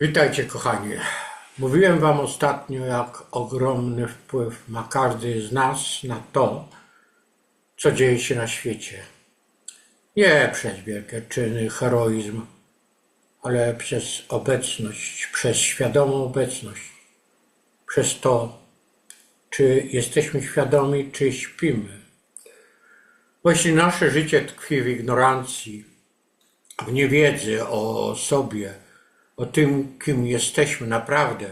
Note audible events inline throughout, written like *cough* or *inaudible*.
Witajcie kochani. Mówiłem wam ostatnio, jak ogromny wpływ ma każdy z nas na to, co dzieje się na świecie. Nie przez wielkie czyny, heroizm, ale przez obecność, przez świadomą obecność, przez to, czy jesteśmy świadomi, czy śpimy. Bo jeśli nasze życie tkwi w ignorancji, w niewiedzy o sobie, o tym, kim jesteśmy naprawdę,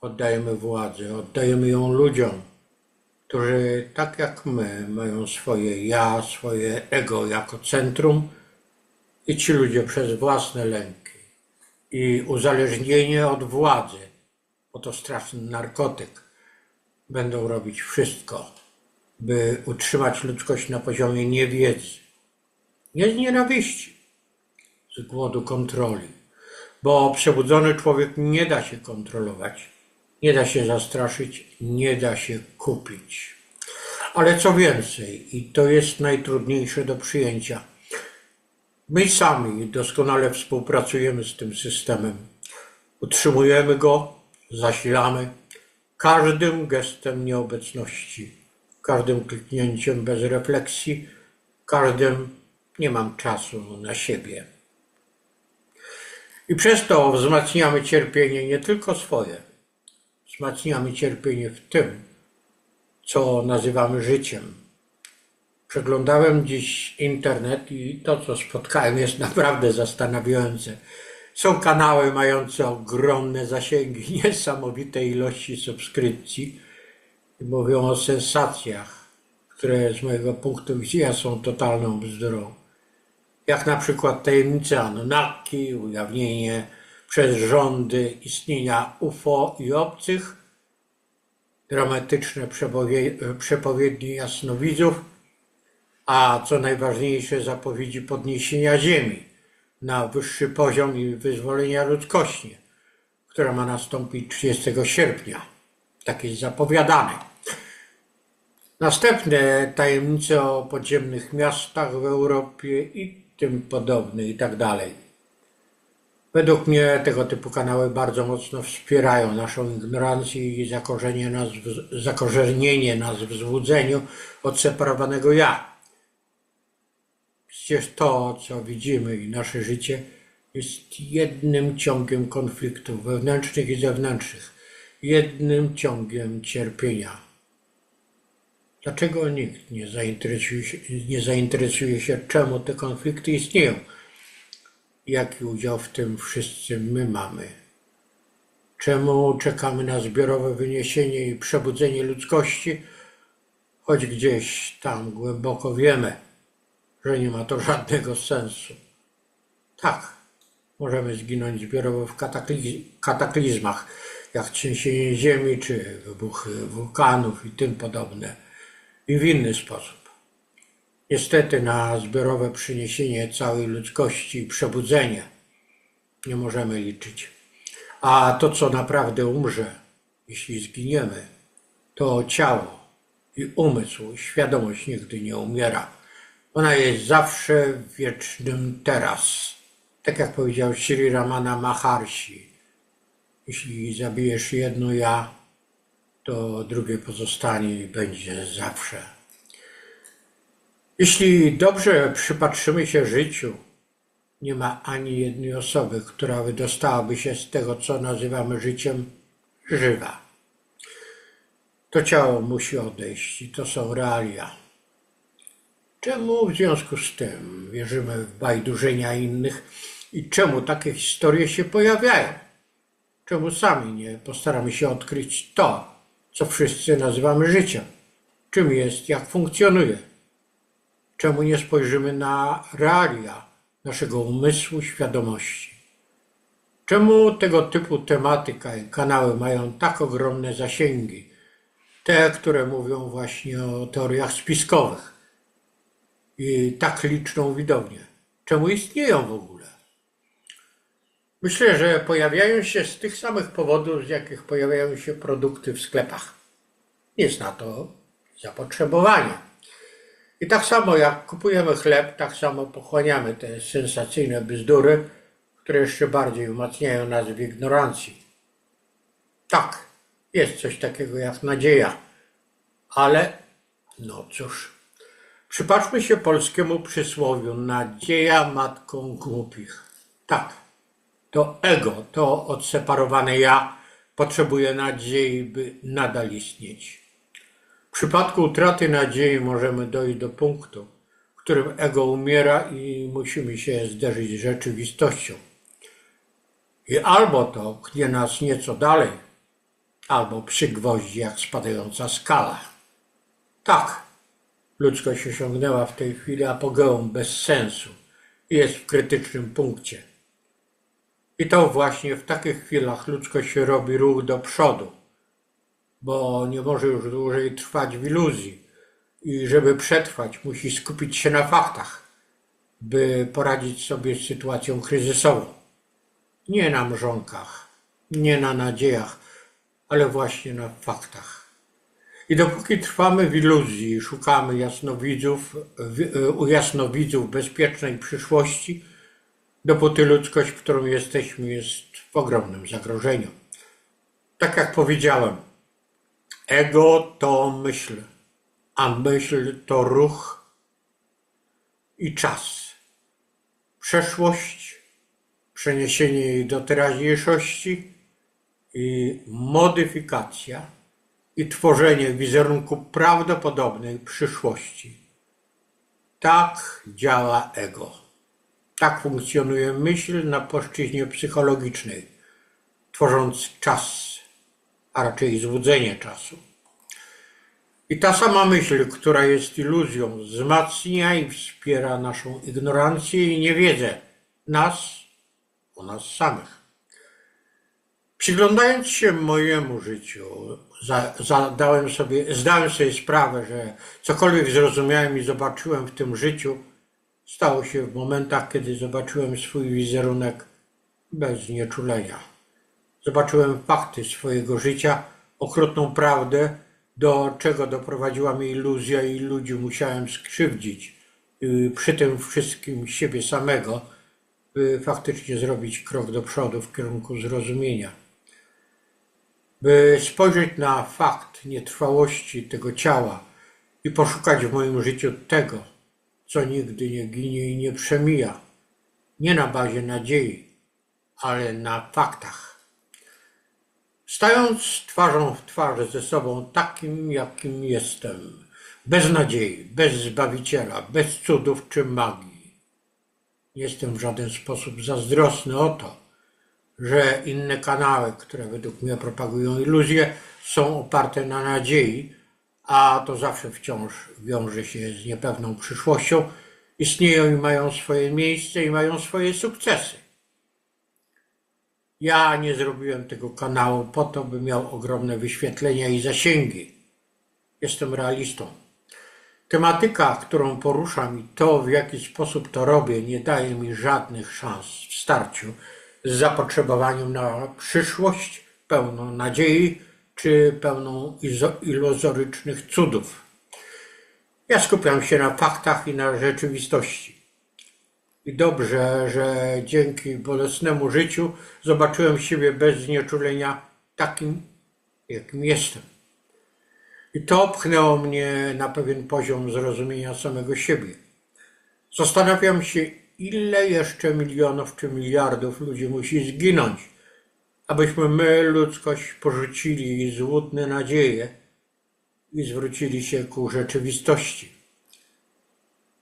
oddajemy władzę, oddajemy ją ludziom, którzy tak jak my mają swoje ja, swoje ego jako centrum i ci ludzie przez własne lęki i uzależnienie od władzy, bo to straszny narkotyk, będą robić wszystko, by utrzymać ludzkość na poziomie niewiedzy, nie z nienawiści, z głodu kontroli. Bo przebudzony człowiek nie da się kontrolować, nie da się zastraszyć, nie da się kupić. Ale co więcej, i to jest najtrudniejsze do przyjęcia, my sami doskonale współpracujemy z tym systemem. Utrzymujemy go, zasilamy każdym gestem nieobecności, każdym kliknięciem bez refleksji, każdym nie mam czasu na siebie. I przez to wzmacniamy cierpienie nie tylko swoje, wzmacniamy cierpienie w tym, co nazywamy życiem. Przeglądałem dziś internet i to, co spotkałem, jest naprawdę zastanawiające. Są kanały mające ogromne zasięgi, *laughs* niesamowite ilości subskrypcji i mówią o sensacjach, które z mojego punktu widzenia są totalną bzdurą jak na przykład tajemnice Anunnaki, ujawnienie przez rządy istnienia UFO i obcych, dramatyczne przepowie- przepowiednie jasnowidzów, a co najważniejsze zapowiedzi podniesienia Ziemi na wyższy poziom i wyzwolenia ludzkości, która ma nastąpić 30 sierpnia. Tak jest zapowiadane. Następne tajemnice o podziemnych miastach w Europie i tym podobne i tak dalej. Według mnie tego typu kanały bardzo mocno wspierają naszą ignorancję i zakorzenienie nas w, zakorzenienie nas w złudzeniu odseparowanego ja. Przecież to, co widzimy i nasze życie jest jednym ciągiem konfliktów wewnętrznych i zewnętrznych, jednym ciągiem cierpienia. Dlaczego nikt nie zainteresuje się, nie zainteresuje się, czemu te konflikty istnieją? Jaki udział w tym wszyscy my mamy? Czemu czekamy na zbiorowe wyniesienie i przebudzenie ludzkości, choć gdzieś tam głęboko wiemy, że nie ma to żadnego sensu? Tak, możemy zginąć zbiorowo w katakliz- kataklizmach, jak trzęsienie ziemi czy wybuchy wulkanów i tym podobne i w inny sposób. Niestety na zbiorowe przyniesienie całej ludzkości i przebudzenie nie możemy liczyć. A to, co naprawdę umrze, jeśli zginiemy, to ciało i umysł, świadomość nigdy nie umiera. Ona jest zawsze w wiecznym teraz. Tak jak powiedział Sri Ramana Maharshi. Jeśli zabijesz jedno ja, to drugie pozostanie i będzie zawsze. Jeśli dobrze przypatrzymy się życiu, nie ma ani jednej osoby, która wydostałaby się z tego, co nazywamy życiem, żywa. To ciało musi odejść i to są realia. Czemu w związku z tym wierzymy w bajdurzenia innych i czemu takie historie się pojawiają? Czemu sami nie postaramy się odkryć to, co wszyscy nazywamy życiem? Czym jest, jak funkcjonuje? Czemu nie spojrzymy na realia naszego umysłu, świadomości? Czemu tego typu tematyka i kanały mają tak ogromne zasięgi? Te, które mówią właśnie o teoriach spiskowych i tak liczną widownię. Czemu istnieją w ogóle? Myślę, że pojawiają się z tych samych powodów, z jakich pojawiają się produkty w sklepach. Jest na to zapotrzebowanie. I tak samo jak kupujemy chleb, tak samo pochłaniamy te sensacyjne bzdury, które jeszcze bardziej umacniają nas w ignorancji. Tak, jest coś takiego jak nadzieja, ale no cóż, przypatrzmy się polskiemu przysłowiu: nadzieja matką głupich. Tak, to ego, to odseparowane ja potrzebuje nadziei, by nadal istnieć. W przypadku utraty nadziei możemy dojść do punktu, w którym ego umiera i musimy się zderzyć z rzeczywistością. I albo to pchnie nas nieco dalej, albo przygwoździ jak spadająca skala. Tak, ludzkość osiągnęła w tej chwili apogeum bez sensu i jest w krytycznym punkcie. I to właśnie w takich chwilach ludzkość robi ruch do przodu, bo nie może już dłużej trwać w iluzji i żeby przetrwać, musi skupić się na faktach, by poradzić sobie z sytuacją kryzysową. Nie na mrzonkach, nie na nadziejach, ale właśnie na faktach. I dopóki trwamy w iluzji szukamy jasnowidzów, u jasnowidzów bezpiecznej przyszłości, dopóty ludzkość, którą jesteśmy, jest w ogromnym zagrożeniu. Tak jak powiedziałem, ego to myśl, a myśl to ruch i czas. Przeszłość, przeniesienie jej do teraźniejszości i modyfikacja i tworzenie wizerunku prawdopodobnej przyszłości. Tak działa ego. Tak funkcjonuje myśl na płaszczyźnie psychologicznej, tworząc czas, a raczej złudzenie czasu. I ta sama myśl, która jest iluzją, wzmacnia i wspiera naszą ignorancję i niewiedzę nas o nas samych. Przyglądając się mojemu życiu, za, zadałem sobie, zdałem sobie sprawę, że cokolwiek zrozumiałem i zobaczyłem w tym życiu, stało się w momentach, kiedy zobaczyłem swój wizerunek bez znieczulenia. Zobaczyłem fakty swojego życia, okrutną prawdę, do czego doprowadziła mnie iluzja i ludzi musiałem skrzywdzić. I przy tym wszystkim siebie samego, by faktycznie zrobić krok do przodu w kierunku zrozumienia. By spojrzeć na fakt nietrwałości tego ciała i poszukać w moim życiu tego, co nigdy nie ginie i nie przemija. Nie na bazie nadziei, ale na faktach. Stając twarzą w twarz ze sobą takim, jakim jestem, bez nadziei, bez zbawiciela, bez cudów czy magii. Nie jestem w żaden sposób zazdrosny o to, że inne kanały, które według mnie propagują iluzje, są oparte na nadziei, a to zawsze wciąż wiąże się z niepewną przyszłością, istnieją i mają swoje miejsce i mają swoje sukcesy. Ja nie zrobiłem tego kanału po to, by miał ogromne wyświetlenia i zasięgi. Jestem realistą. Tematyka, którą poruszam i to, w jaki sposób to robię, nie daje mi żadnych szans w starciu z zapotrzebowaniem na przyszłość pełną nadziei czy pełną iluzorycznych cudów. Ja skupiam się na faktach i na rzeczywistości. I dobrze, że dzięki bolesnemu życiu zobaczyłem siebie bez znieczulenia takim, jakim jestem. I to pchnęło mnie na pewien poziom zrozumienia samego siebie. Zastanawiam się, ile jeszcze milionów czy miliardów ludzi musi zginąć, abyśmy my, ludzkość, porzucili złudne nadzieje i zwrócili się ku rzeczywistości.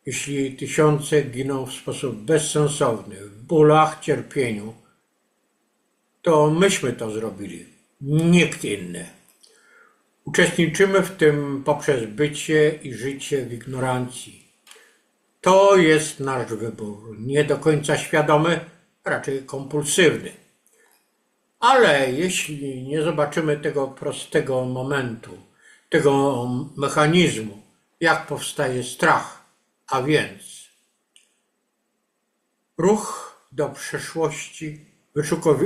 Jeśli tysiące giną w sposób bezsensowny, w bólach, cierpieniu, to myśmy to zrobili, nikt inny. Uczestniczymy w tym poprzez bycie i życie w ignorancji. To jest nasz wybór, nie do końca świadomy, raczej kompulsywny. Ale jeśli nie zobaczymy tego prostego momentu, tego mechanizmu, jak powstaje strach, a więc ruch do przeszłości,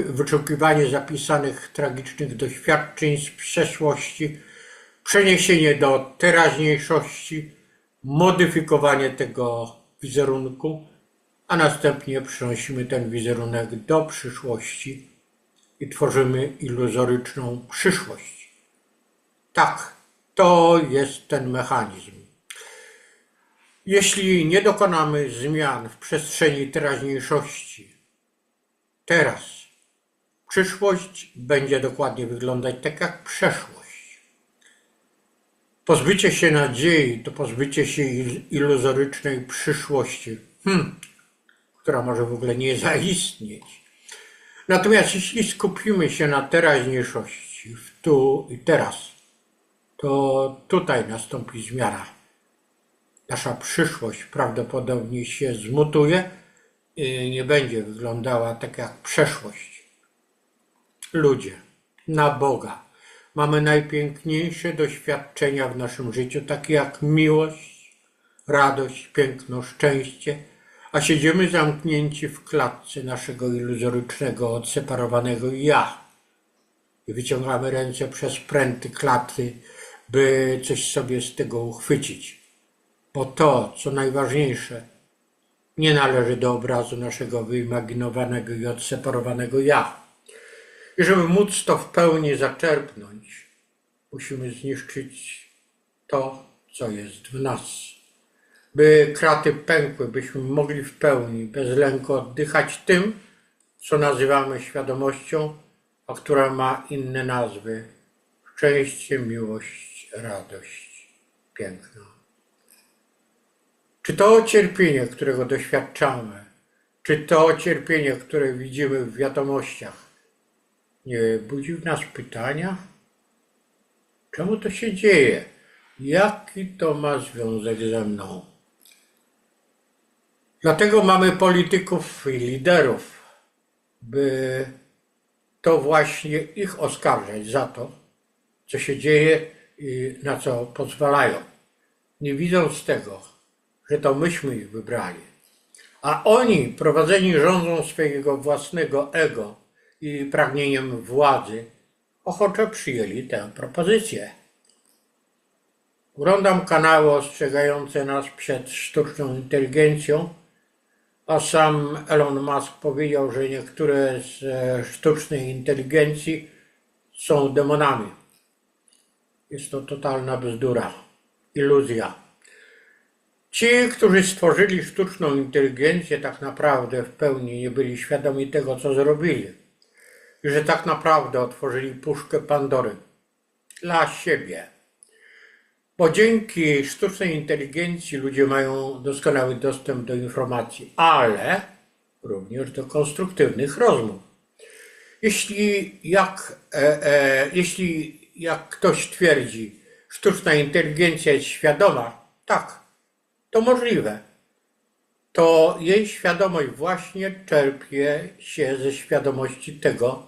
wyszukiwanie zapisanych tragicznych doświadczeń z przeszłości, przeniesienie do teraźniejszości, modyfikowanie tego wizerunku a następnie przenosimy ten wizerunek do przyszłości i tworzymy iluzoryczną przyszłość. Tak, to jest ten mechanizm. Jeśli nie dokonamy zmian w przestrzeni teraźniejszości, teraz przyszłość będzie dokładnie wyglądać tak jak przeszłość. Pozbycie się nadziei to pozbycie się il- iluzorycznej przyszłości, hmm, która może w ogóle nie zaistnieć. Natomiast jeśli skupimy się na teraźniejszości, w tu i teraz, to tutaj nastąpi zmiana. Nasza przyszłość prawdopodobnie się zmutuje i nie będzie wyglądała tak jak przeszłość. Ludzie, na Boga, mamy najpiękniejsze doświadczenia w naszym życiu, takie jak miłość, radość, piękno, szczęście, a siedzimy zamknięci w klatce naszego iluzorycznego, odseparowanego ja i wyciągamy ręce przez pręty klaty, by coś sobie z tego uchwycić. Bo to, co najważniejsze, nie należy do obrazu naszego wyimaginowanego i odseparowanego ja. I żeby móc to w pełni zaczerpnąć, musimy zniszczyć to, co jest w nas. By kraty pękły, byśmy mogli w pełni, bez lęku oddychać tym, co nazywamy świadomością, a która ma inne nazwy. Szczęście, miłość, radość, piękno. Czy to cierpienie, którego doświadczamy, czy to cierpienie, które widzimy w wiadomościach, nie budzi w nas pytania? Czemu to się dzieje? Jaki to ma związek ze mną? Dlatego mamy polityków i liderów, by to właśnie ich oskarżać za to, co się dzieje i na co pozwalają. Nie widząc tego, że to myśmy ich wybrali. A oni, prowadzeni rządzą swojego własnego ego i pragnieniem władzy, ochoczo przyjęli tę propozycję. Oglądam kanały ostrzegające nas przed sztuczną inteligencją, a sam Elon Musk powiedział, że niektóre z e, sztucznej inteligencji są demonami. Jest to totalna bzdura, iluzja. Ci, którzy stworzyli sztuczną inteligencję, tak naprawdę w pełni nie byli świadomi tego, co zrobili. I że tak naprawdę otworzyli puszkę Pandory dla siebie. Bo dzięki sztucznej inteligencji ludzie mają doskonały dostęp do informacji, ale również do konstruktywnych rozmów. Jeśli jak, e, e, jeśli jak ktoś twierdzi, sztuczna inteligencja jest świadoma, tak, to możliwe. To jej świadomość właśnie czerpie się ze świadomości tego,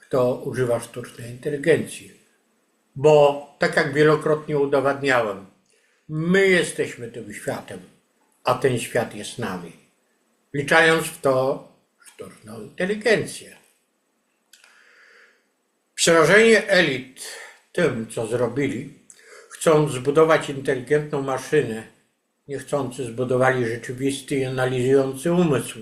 kto używa sztucznej inteligencji. Bo tak jak wielokrotnie udowadniałem, my jesteśmy tym światem, a ten świat jest nami. Wliczając w to sztuczną inteligencję. Przerażenie elit tym, co zrobili, chcąc zbudować inteligentną maszynę, niechcący zbudowali rzeczywisty i analizujący umysł,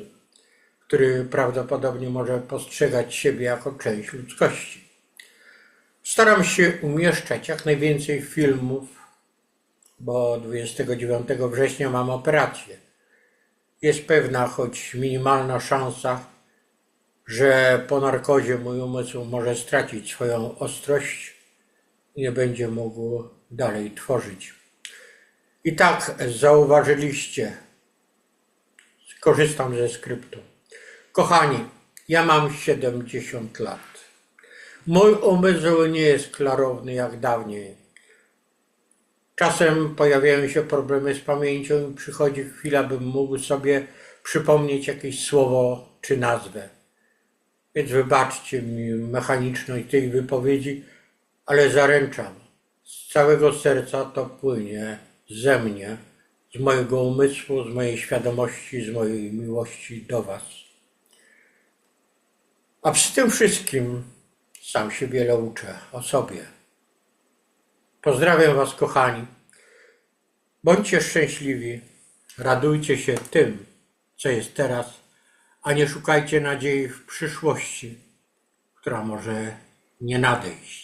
który prawdopodobnie może postrzegać siebie jako część ludzkości. Staram się umieszczać jak najwięcej filmów, bo 29 września mam operację. Jest pewna, choć minimalna szansa, że po narkozie mój umysł może stracić swoją ostrość i nie będzie mógł dalej tworzyć. I tak zauważyliście, skorzystam ze skryptu. Kochani, ja mam 70 lat. Mój umysł nie jest klarowny jak dawniej. Czasem pojawiają się problemy z pamięcią i przychodzi chwila, bym mógł sobie przypomnieć jakieś słowo czy nazwę. Więc wybaczcie mi mechaniczność tej wypowiedzi, ale zaręczam, z całego serca to płynie ze mnie, z mojego umysłu, z mojej świadomości, z mojej miłości do Was. A przy tym wszystkim sam się wiele uczę o sobie. Pozdrawiam Was, kochani. Bądźcie szczęśliwi, radujcie się tym, co jest teraz, a nie szukajcie nadziei w przyszłości, która może nie nadejść.